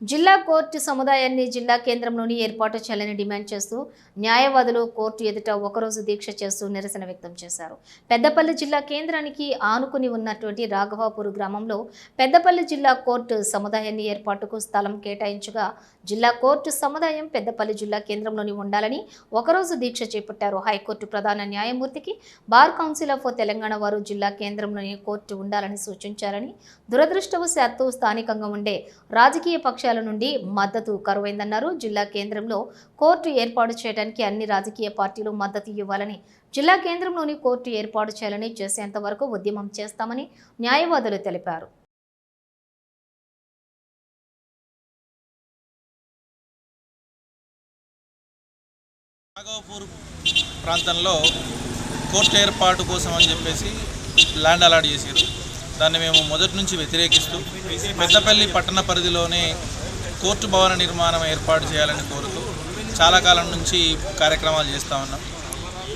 జిల్లా కోర్టు సముదాయాన్ని జిల్లా కేంద్రంలోని ఏర్పాటు చేయాలని డిమాండ్ చేస్తూ న్యాయవాదులు కోర్టు ఎదుట ఒకరోజు దీక్ష చేస్తూ నిరసన వ్యక్తం చేశారు. పెద్దపల్లి జిల్లా కేంద్రానికి ఆనుకుని ఉన్నటువంటి రాఘవాపూర్ గ్రామంలో పెద్దపల్లి జిల్లా కోర్టు సముదాయాన్ని ఏర్పాటుకు స్థలం కేటాయించగా జిల్లా కోర్టు సముదాయం పెద్దపల్లి జిల్లా కేంద్రంలోని ఉండాలని ఒకరోజు దీక్ష చేపట్టారు. హైకోర్టు ప్రధాన న్యాయమూర్తికి బార్ కౌన్సిల్ ఆఫ్ తెలంగాణ వారు జిల్లా కేంద్రంలోని కోర్టు ఉండాలని సూచించారని దురదృష్టవశాత్తు స్థానికంగా ఉండే రాజకీయ పక్ష పక్షాల నుండి మద్దతు కరువైందన్నారు. జిల్లా కేంద్రంలో కోర్టు ఏర్పాటు చేయడానికి అన్ని రాజకీయ పార్టీలు మద్దతు ఇవ్వాలని జిల్లా కేంద్రంలోని కోర్టు ఏర్పాటు చేయాలని చేసేంత వరకు ఉద్యమం చేస్తామని న్యాయవాదులు తెలిపారు. నాగపూర్ ప్రాంతంలో కోర్టు ఏర్పాటు కోసం అని చెప్పేసి ల్యాండ్ అలాట్ చేశారు. దాన్ని మేము మొదటి నుంచి వ్యతిరేకిస్తూ పెద్దపల్లి పట్టణ పరిధిలోనే కోర్టు భవన నిర్మాణం ఏర్పాటు చేయాలని కోరుతూ చాలా కాలం నుంచి కార్యక్రమాలు చేస్తూ ఉన్నాం.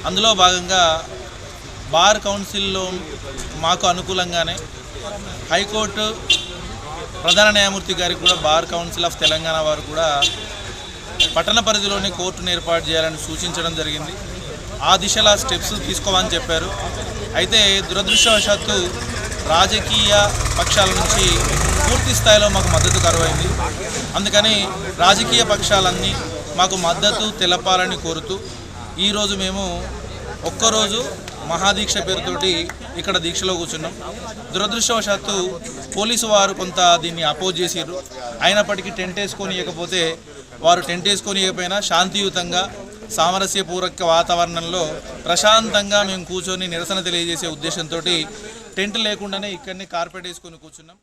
అందులో భాగంగా బార్ కౌన్సిల్లో మాకు అనుకూలంగానే హైకోర్టు ప్రధాన న్యాయమూర్తి గారికి కూడా బార్ కౌన్సిల్ ఆఫ్ తెలంగాణ వారు కూడా పట్టణ పరిధిలోని కోర్టును ఏర్పాటు చేయాలని సూచించడం జరిగింది. ఆ దిశలో స్టెప్స్ తీసుకోవాలని చెప్పారు. అయితే దురదృష్టవశాత్తు రాజకీయ పక్షాల నుంచి పూర్తి స్థాయిలో మాకు మద్దతు కరువైంది అందుకని రాజకీయ పక్షాలన్నీ మాకు మద్దతు తెలపాలని కోరుతూ ఈరోజు మేము ఒక్కరోజు మహాదీక్ష పేరుతోటి ఇక్కడ దీక్షలో కూర్చున్నాం. దురదృష్టవశాత్తు పోలీసు వారు కొంత దీన్ని అపోజ్ చేసారు అయినప్పటికీ టెంట్ వేసుకొని ఇవ్వకపోతే వారు టెంట్ వేసుకొని ఇవ్వకపోయినా శాంతియుతంగా సామరస్యపూర్వక వాతావరణంలో ప్రశాంతంగా మేము కూర్చొని నిరసన తెలియజేసే ఉద్దేశంతో టెంట్ లేకుండానే ఇక్కడనే కార్పెట్ వేసుకొని కూర్చున్నాం.